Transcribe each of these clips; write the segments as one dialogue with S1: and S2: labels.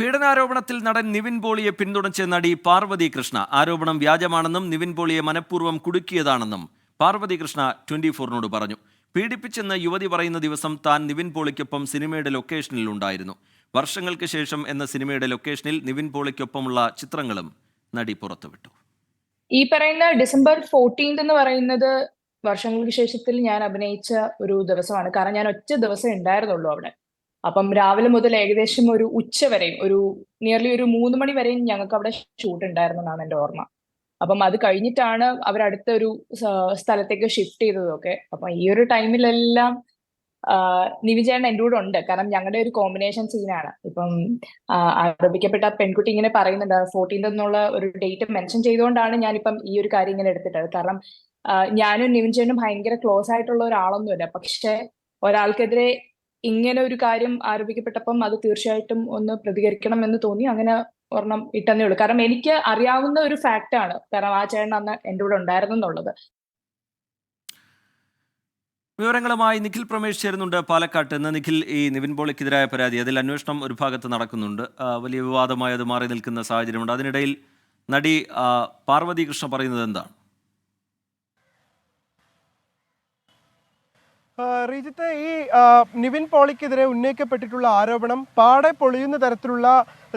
S1: പീഡനാരോപണത്തിൽ നടൻ നിവിൻ പോളിയെ പിന്തുണച്ച നടി പാർവതി കൃഷ്ണ. ആരോപണം വ്യാജമാണെന്നും നിവിൻ പോളിയെ മനഃപൂർവം കുടുക്കിയതാണെന്നും പാർവതി കൃഷ്ണ ട്വന്റി ഫോറിനോട് പറഞ്ഞു. പീഡിപ്പിച്ചെന്ന് യുവതി പറയുന്ന ദിവസം താൻ നിവിൻ പോളിക്കൊപ്പം സിനിമയുടെ ലൊക്കേഷനിൽ ഉണ്ടായിരുന്നു. വർഷങ്ങൾക്ക് ശേഷം എന്ന സിനിമയുടെ ലൊക്കേഷനിൽ നിവിൻ പോളിക്കൊപ്പമുള്ള ചിത്രങ്ങളും നടി പുറത്തുവിട്ടു.
S2: ഈ പറയുന്ന ഡിസംബർ ഫോർട്ടീൻത് എന്ന് പറയുന്നത് വർഷങ്ങൾക്ക് ശേഷത്തിൽ ഞാൻ അഭിനയിച്ച ഒരു ദിവസമാണ്. കാരണം ഞാൻ ഒറ്റ ദിവസം ഉണ്ടായിരുന്നുള്ളൂ അവിടെ. അപ്പം രാവിലെ മുതൽ ഏകദേശം ഒരു ഉച്ച വരെയും ഒരു നിയർലി ഒരു മൂന്ന് മണി വരെയും ഞങ്ങൾക്ക് അവിടെ ഷൂട്ട് ഉണ്ടായിരുന്നു എന്നാണ് എന്റെ ഓർമ്മ. അപ്പം അത് കഴിഞ്ഞിട്ടാണ് അവരടുത്ത ഒരു സ്ഥലത്തേക്ക് ഷിഫ്റ്റ് ചെയ്തതൊക്കെ. അപ്പം ഈ ഒരു ടൈമിലെല്ലാം നിവിചേട്ടൻ എന്റെ കൂടെ ഉണ്ട്. കാരണം ഞങ്ങളുടെ ഒരു കോമ്പിനേഷൻ സീനാണ് ഇപ്പം ആരോപിക്കപ്പെട്ട പെൺകുട്ടി ഇങ്ങനെ പറയുന്നുണ്ട് ഫോർട്ടീൻത് എന്നുള്ള ഒരു ഡേറ്റ് മെൻഷൻ ചെയ്തുകൊണ്ടാണ് ഞാനിപ്പം ഈ ഒരു കാര്യം ഇങ്ങനെ എടുത്തിട്ടത്. കാരണം ഞാനും നിവിൻ ഭയങ്കര ക്ലോസ് ആയിട്ടുള്ള ഒരാളൊന്നുമില്ല. പക്ഷെ ഒരാൾക്കെതിരെ ഇങ്ങനെ ഒരു കാര്യം ആരോപിക്കപ്പെട്ടപ്പം അത് തീർച്ചയായിട്ടും ഒന്ന് പ്രതികരിക്കണം എന്ന് തോന്നി. അങ്ങനെ ഒരെണ്ണം ഇട്ടെന്നേ ഉള്ളൂ. കാരണം എനിക്ക് അറിയാവുന്ന ഒരു ഫാക്റ്റ് ആണ് കാരണം ആ ചേട്ടൻ അന്ന് എന്റെ കൂടെ ഉണ്ടായിരുന്നു എന്നുള്ളത്.
S1: വിവരങ്ങളുമായി നിഖിൽ പ്രമേഷ് ചേരുന്നുണ്ട് പാലക്കാട്ട്. ഇന്ന് നിഖിൽ ഈ നിവിൻ പോളിക്കെതിരായ പരാതി അതിൽ അന്വേഷണം ഒരു ഭാഗത്ത് നടക്കുന്നുണ്ട്. വലിയ വിവാദമായി അത് മാറി നിൽക്കുന്ന സാഹചര്യമുണ്ട്. അതിനിടയിൽ നടി പാർവതി കൃഷ്ണ പറയുന്നത് എന്താണ്?
S3: റീജിത്ത് ഈ നിവിൻ പോളിക്കെതിരെ ഉന്നയിക്കപ്പെട്ടിട്ടുള്ള ആരോപണം പാടെ പൊളിയുന്ന തരത്തിലുള്ള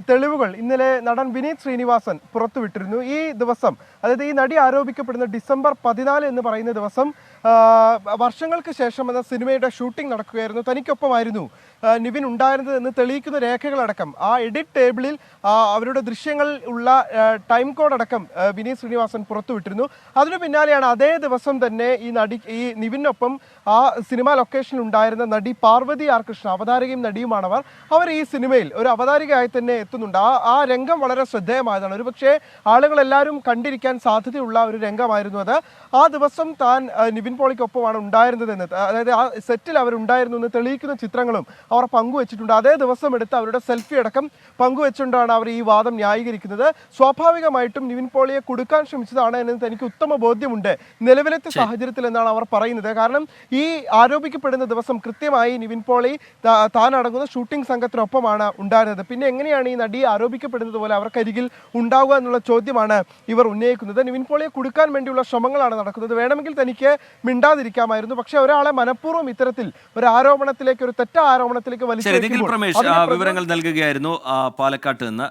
S3: തെളിവുകൾ. ഇന്നലെ നടൻ വിനീത് ശ്രീനിവാസൻ പുറത്തുവിട്ടിരുന്നു. ഈ ദിവസം അതായത് ഈ നടി ആരോപിക്കപ്പെടുന്ന ഡിസംബർ പതിനാല് എന്ന് പറയുന്ന ദിവസം വർഷങ്ങൾക്ക് ശേഷം എന്ന സിനിമയുടെ ഷൂട്ടിംഗ് നടക്കുകയായിരുന്നു. തനിക്കൊപ്പമായിരുന്നു നിവിൻ ഉണ്ടായിരുന്നത് എന്ന് തെളിയിക്കുന്ന രേഖകളടക്കം. ആ എഡിറ്റ് ടേബിളിൽ അവരുടെ ദൃശ്യങ്ങൾ ഉള്ള ടൈം കോഡ് അടക്കം വിനീത് ശ്രീനിവാസൻ പുറത്തുവിട്ടിരുന്നു. അതിനു പിന്നാലെയാണ് അതേ ദിവസം തന്നെ ഈ നടി ഈ നിവിനൊപ്പം ആ സിനിമാ ലൊക്കേഷനിൽ ഉണ്ടായിരുന്ന നടി പാർവതി ആർ കൃഷ്ണ അവതാരകയും നടിയുമാണവർ. അവർ ഈ സിനിമയിൽ ഒരു അവതാരികയായി തന്നെ എത്തുന്നുണ്ട്. ആ ആ രംഗം വളരെ ശ്രദ്ധേയമായതാണ്. ഒരുപക്ഷെ ആളുകളെല്ലാവരും കണ്ടിരിക്കാൻ സാധ്യതയുള്ള ഒരു രംഗമായിരുന്നു അത്. ആ ദിവസം താൻ നിവിൻ പോളിക്കൊപ്പമാണ് ഉണ്ടായിരുന്നതെന്ന് അതായത് ആ സെറ്റിൽ അവരുണ്ടായിരുന്നു എന്ന് തെളിയിക്കുന്ന ചിത്രങ്ങളും അവർ പങ്കുവച്ചിട്ടുണ്ട്. അതേ ദിവസം എടുത്ത് അവരുടെ സെൽഫി അടക്കം പങ്കുവെച്ചുകൊണ്ടാണ് അവർ ഈ വാദം ന്യായീകരിക്കുന്നത്. സ്വാഭാവികമായിട്ടും നിവിൻ പോളിയെ കൊടുക്കാൻ ശ്രമിച്ചതാണ് എന്ന് തനിക്ക് ഉത്തമ ബോധ്യമുണ്ട്. നിലവിലത്തെ സാഹചര്യത്തിൽ എന്നാണ് അവർ പറയുന്നത്. കാരണം ഈ ആരോപിക്കപ്പെടുന്ന ദിവസം കൃത്യമായി നിവിൻ പോളി താൻ അടങ്ങുന്ന ഷൂട്ടിംഗ് സംഘത്തിനൊപ്പമാണ് ഉണ്ടായിരുന്നത്. പിന്നെ എങ്ങനെയാണ് ഈ നടി ആരോപിക്കപ്പെടുന്നത് പോലെ അവർക്കരികിൽ ഉണ്ടാവുക എന്നുള്ള ചോദ്യമാണ് ഇവർ ഉന്നയിക്കുന്നത്. നിവിൻ പോളിയെ കൊടുക്കാൻ വേണ്ടിയുള്ള ശ്രമങ്ങളാണ് നടക്കുന്നത്. വേണമെങ്കിൽ തനിക്ക് മിണ്ടാതിരിക്കാമായിരുന്നു. പക്ഷേ ഒരാളെ മനഃപൂർവം ഇത്തരത്തിൽ ഒരു ആരോപണത്തിലേക്ക് ഒരു തെറ്റ ആരോപണത്തിലേക്ക് വലിച്ചു
S1: വിവരങ്ങൾ നൽകുകയായിരുന്നു പാലക്കാട്ട് നിന്ന്.